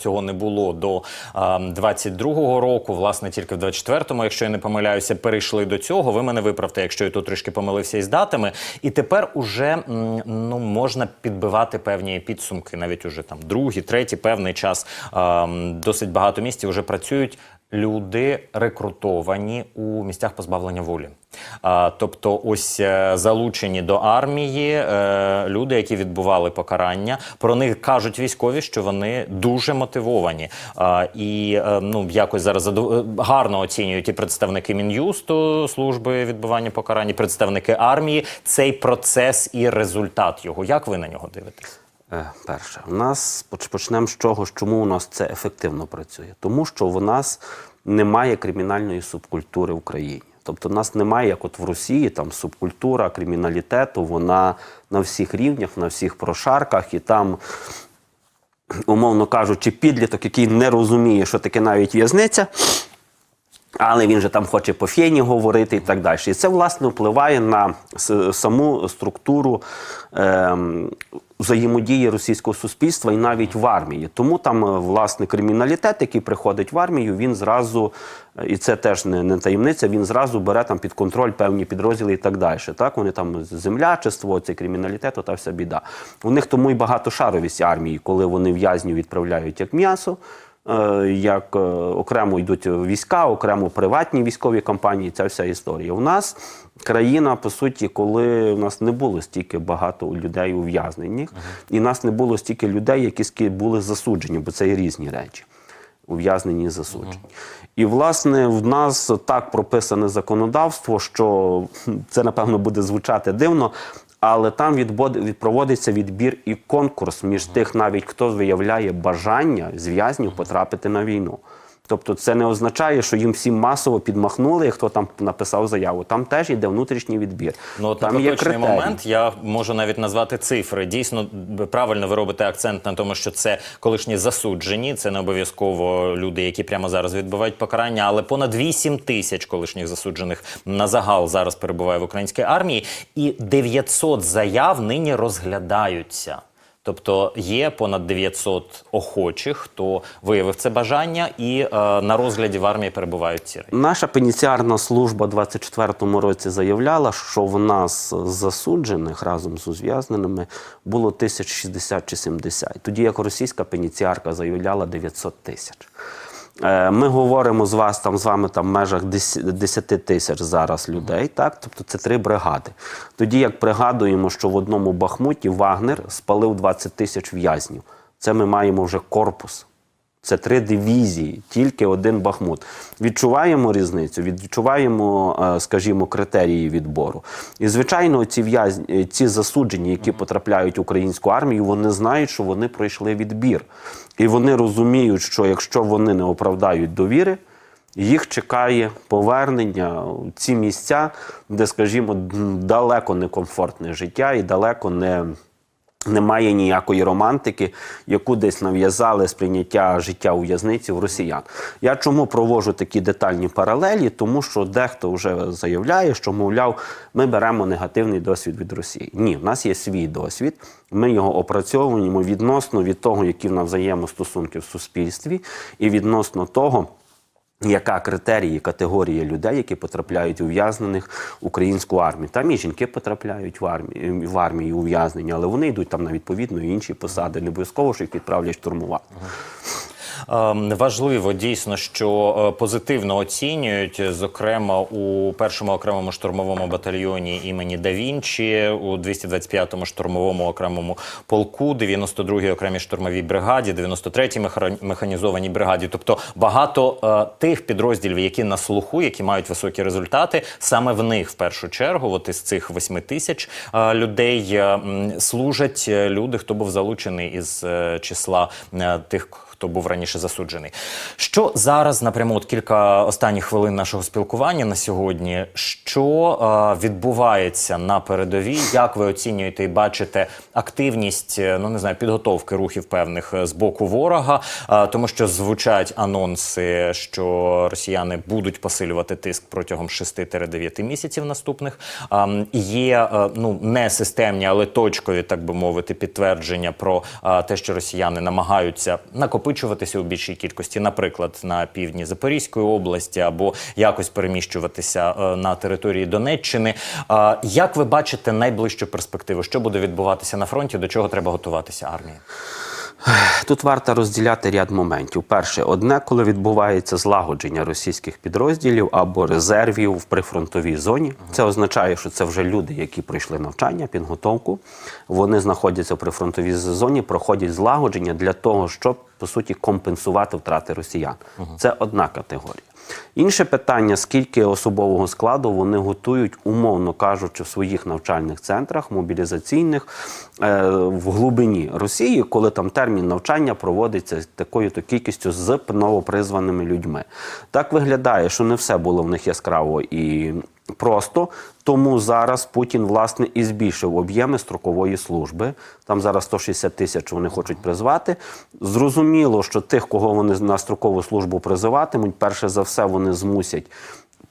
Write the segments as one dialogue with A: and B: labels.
A: Цього не було до а, 22-го року. Власне, тільки в 24-му, якщо я не помиляюся, перейшли до цього. Ви мене виправте, якщо я тут трішки помилився із датами. І тепер уже ну можна підбивати певні підсумки, навіть уже там другий, третій певний час. Досить багато місць вже працюють. Люди рекрутовані у місцях позбавлення волі, тобто, ось е, залучені до армії е, люди, які відбували покарання. Про них кажуть військові, що вони дуже мотивовані. І е, ну якось зараз гарно оцінюють і представники мін'юсту служби відбування покарань, представники армії цей процес і результат його. Як ви на нього дивитесь?
B: Е, Перше, у нас почнемо з чого, чому у нас це ефективно працює? Тому що в нас немає кримінальної субкультури в Україні. Тобто, у нас немає, як от в Росії, там субкультура криміналітету, вона на всіх рівнях, на всіх прошарках, і там, умовно кажучи, підліток, який не розуміє, що таке навіть в'язниця. Але він же там хоче по фені говорити і так далі. І це, власне, впливає на саму структуру ем, взаємодії російського суспільства і навіть в армії. Тому там, е, власне, криміналітет, який приходить в армію, він зразу, е, і це теж не, не таємниця, він зразу бере там під контроль певні підрозділи і так далі. Так, вони там землячество, цей криміналітет, та вся біда. У них тому і багатошаровість армії, коли вони в'язнів відправляють як м'ясо. Е, як е, окремо йдуть війська, окремо приватні військові компанії, ця вся історія. У нас країна, по суті, коли у нас не було стільки багато людей ув'язнених, і нас не було стільки людей, які були засуджені, бо це є різні речі. Ув'язнені і засуджені. І, власне, в нас так прописане законодавство, що це, напевно, буде звучати дивно, але там відбод- проводиться відбір і конкурс між тих, навіть хто виявляє бажання з в'язнів потрапити на війну. Тобто це не означає, що їм всім масово підмахнули, хто там написав заяву. Там теж йде внутрішній відбір.
A: Ну,
B: там
A: на
B: є критерії.
A: момент я можу навіть назвати цифри. Дійсно, правильно ви робите акцент на тому, що це колишні засуджені, це не обов'язково люди, які прямо зараз відбувають покарання, але понад 8 тисяч колишніх засуджених на загал зараз перебуває в українській армії, і 900 заяв нині розглядаються. Тобто є понад 900 охочих, хто виявив це бажання, і е, на розгляді в армії перебувають ці речі.
B: Наша пеніціарна служба у 24-му році заявляла, що в нас засуджених разом з ув'язненими було 1060 чи 70. Тоді як російська пеніціарка заявляла 900 тисяч. Е, Ми говоримо з вас там з вами там в межах 10 тисяч зараз людей, так тобто це три бригади. Тоді як пригадуємо, що в одному Бахмуті Вагнер спалив 20 тисяч в'язнів. Це ми маємо вже корпус. Це три дивізії, тільки один Бахмут. Відчуваємо різницю, відчуваємо, е, скажімо, критерії відбору. І, звичайно, ці в'язні, ці засуджені, які потрапляють в українську армію, вони знають, що вони пройшли відбір. І вони розуміють, що якщо вони не оправдають довіри, їх чекає повернення в ці місця, де, скажімо, далеко не комфортне життя і далеко не. Немає ніякої романтики, яку десь нав'язали сприйняття життя у в росіян. Я чому проводжу такі детальні паралелі? Тому що дехто вже заявляє, що, мовляв, ми беремо негативний досвід від Росії. Ні, в нас є свій досвід. Ми його опрацьовуємо відносно від того, які в нас взаємостосунки в суспільстві, і відносно того. Яка критерії, категорія людей, які потрапляють ув'язнених українську армію? Там і жінки потрапляють в армію в армію ув'язнення, але вони йдуть там на відповідно інші посади. Не обов'язково, що їх відправлять штурмувати.
A: Ем, Важливо дійсно, що е, позитивно оцінюють, зокрема у першому окремому штурмовому батальйоні імені Да Вінчі, у 225-му штурмовому окремому полку, 92-й окремій штурмовій бригаді, 93-й механізованій бригаді. Тобто багато е, тих підрозділів, які на слуху, які мають високі результати, саме в них в першу чергу, от із цих 8 тисяч е, людей служать люди, хто був залучений із числа тих хто був раніше засуджений. Що зараз напряму от кілька останніх хвилин нашого спілкування на сьогодні? Що е, відбувається на передовій? Як ви оцінюєте і бачите активність, е, ну не знаю, підготовки рухів певних е, з боку ворога? Е, тому що звучать анонси, що росіяни будуть посилювати тиск протягом 6-9 місяців наступних. Ем, є е, ну не системні, але точкові, так би мовити, підтвердження про е, те, що росіяни намагаються накопити накопичуватися у більшій кількості, наприклад, на півдні Запорізької області, або якось переміщуватися е, на території Донеччини. Як ви бачите найближчу перспективу? Що буде відбуватися на фронті? До чого треба готуватися армії?
B: Тут варто розділяти ряд моментів. Перше, одне, коли відбувається злагодження російських підрозділів або резервів в прифронтовій зоні. Це означає, що це вже люди, які пройшли навчання, підготовку. Вони знаходяться в прифронтовій зоні, проходять злагодження для того, щоб по суті компенсувати втрати росіян. Це одна категорія. Інше питання: скільки особового складу вони готують, умовно кажучи, в своїх навчальних центрах мобілізаційних е, в глибині Росії, коли там термін навчання проводиться такою-то кількістю з новопризваними людьми. Так виглядає, що не все було в них яскраво і просто. Тому зараз Путін власне і збільшив об'єми строкової служби. Там зараз 160 тисяч вони хочуть призвати. Зрозуміло, що тих, кого вони на строкову службу призиватимуть, перше за все вони змусять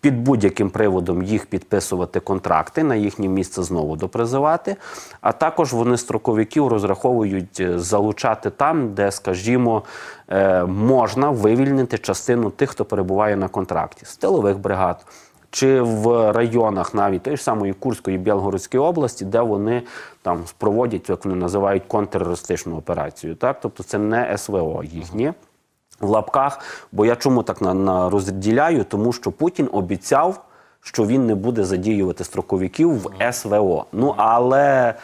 B: під будь-яким приводом їх підписувати контракти на їхнє місце знову допризивати. А також вони строковиків розраховують е, залучати там, де, скажімо, е, можна вивільнити частину тих, хто перебуває на контракті з тилових бригад. Чи в районах навіть тої ж самої Курської і Білгородської області, де вони там проводять, як вони називають, контртерористичну операцію. Так? Тобто це не СВО їхні. в лапках. Бо я чому так на, на розділяю? Тому що Путін обіцяв, що він не буде задіювати строковиків в СВО. Ну але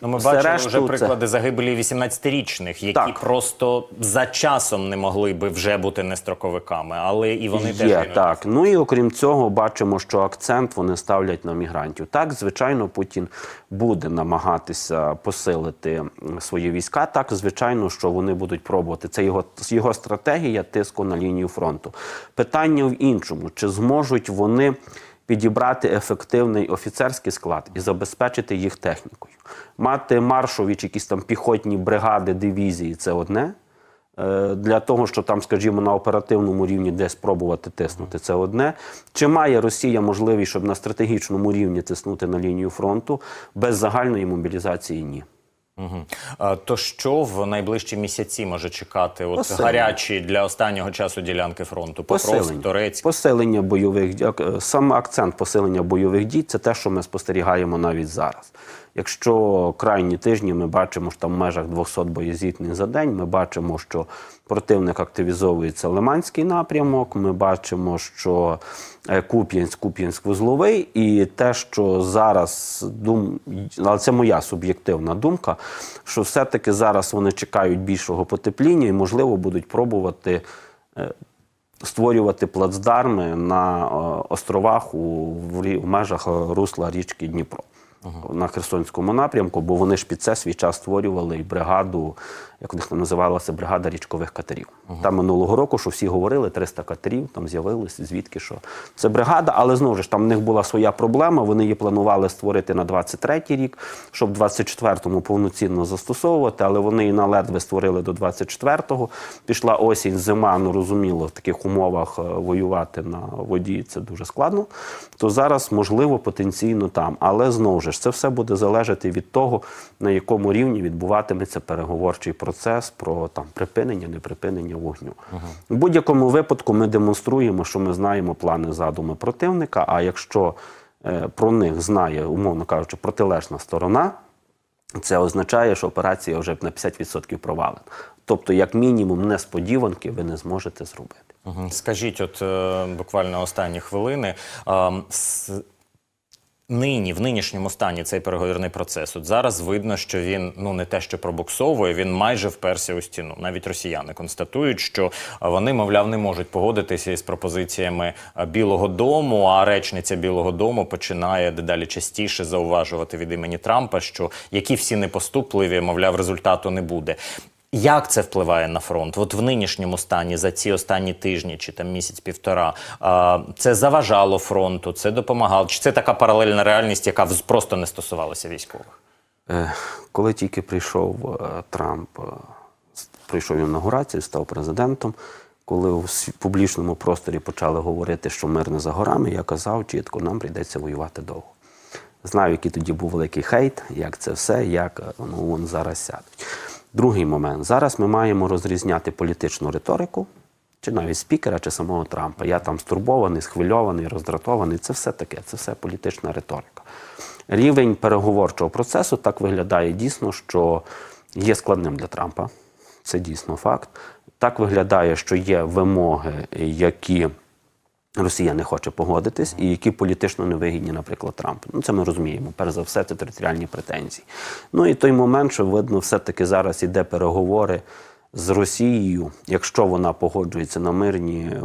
A: Ну, ми
B: все
A: бачили вже
B: це-
A: приклади загибелі 18-річних, які
B: Так.
A: просто за часом не могли би вже бути не строковиками, але і вони теж
B: Є,
A: гинуть.
B: так. Ну і окрім цього, бачимо, що акцент вони ставлять на мігрантів. Так, звичайно, Путін буде намагатися посилити свої війська. Так, звичайно, що вони будуть пробувати. Це його, його стратегія тиску на лінію фронту. Питання в іншому: чи зможуть вони підібрати ефективний офіцерський склад і забезпечити їх технікою? Мати маршові чи якісь там піхотні бригади, дивізії це одне. Е, Для того, щоб там, скажімо, на оперативному рівні десь спробувати тиснути, це одне. Чи має Росія можливість, щоб на стратегічному рівні тиснути на лінію фронту без загальної мобілізації? Ні.
A: Мгм. А, То що в найближчі місяці може чекати от
B: Поселення.
A: гарячі для останнього часу ділянки фронту? Покровськ. Торецьк.
B: Посилення бойових дій. Е, Саме акцент посилення бойових дій це те, що ми спостерігаємо навіть зараз. Якщо крайні тижні ми бачимо, що там в межах 200 боєзітних за день, ми бачимо, що противник активізовується Лиманський напрямок. Ми бачимо, що е, Куп'янськ, Куп'янськ вузловий, і те, що зараз дум, але це моя суб'єктивна думка, що все-таки зараз вони чекають більшого потепління і, можливо, будуть пробувати. е, створювати плацдарми на е, островах у в, межах русла річки Дніпро. На Херсонському напрямку, бо вони ж під це свій час створювали і бригаду, як у них там називалася, бригада річкових катерів. Там минулого року, що всі говорили, 300 катерів там з'явились, звідки що. Це бригада, але знову ж там в них була своя проблема. Вони її планували створити на 23-й рік, щоб в 24-му повноцінно застосовувати, але вони її на ледве створили до 24-го. Пішла осінь, зима, ну розуміло, в таких умовах е, воювати на воді це дуже складно. То зараз, можливо, потенційно там. Але знову ж це все буде залежати від того, на якому рівні відбуватиметься переговорчий процес про там припинення, неприпинення вогню. В будь-якому випадку ми демонструємо, що ми знаємо плани задуми противника. А якщо е, про них знає, умовно кажучи, протилежна сторона, це означає, що операція вже на 50% провалена. Тобто, як мінімум, несподіванки ви не зможете зробити.
A: Скажіть, от е, буквально останні хвилини. Нині, в нинішньому стані цей переговорний процес. От зараз видно, що він ну не те, що пробуксовує, він майже вперся у стіну. Навіть росіяни констатують, що е, вони, мовляв, не можуть погодитися із пропозиціями е, Білого Дому. А речниця Білого Дому починає дедалі частіше зауважувати від імені Трампа, що які всі непоступливі, мовляв, результату не буде. Як це впливає на фронт? От в нинішньому стані за ці останні тижні чи там місяць-півтора це заважало фронту, це допомагало? Чи це така паралельна реальність, яка просто не стосувалася військових?
B: Е, Коли тільки прийшов е, Трамп, е, с- інаугурацію, став президентом. Коли у публічному просторі почали говорити, що мир не за горами, я казав чітко, нам прийдеться воювати довго. Знаю, який тоді був великий хейт, як це все, як ну, вони зараз сядуть. Другий момент. Зараз ми маємо розрізняти політичну риторику, чи навіть спікера, чи самого Трампа. Я там стурбований, схвильований, роздратований. Це все таке, це все політична риторика. Рівень переговорчого процесу так виглядає дійсно, що є складним для Трампа. Це дійсно факт. Так виглядає, що є вимоги, які Росія не хоче погодитись, і які політично невигідні, наприклад, Трампу. Ну це ми розуміємо. Перш за все, це територіальні претензії. Ну і той момент, що видно, все-таки зараз іде переговори з Росією, якщо вона погоджується на мирні е,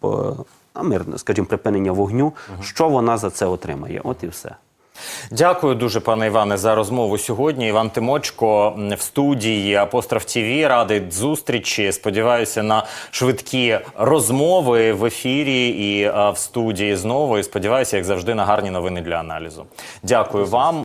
B: по- на мирне, скажімо, припинення вогню, що вона за це отримає? От і все.
A: Дякую дуже, пане Іване, за розмову сьогодні. Іван Тимочко в студії Апостроф Тіві радить зустрічі. Сподіваюся на швидкі розмови в ефірі і в студії знову. І сподіваюся, як завжди, на гарні новини для аналізу. Дякую вам.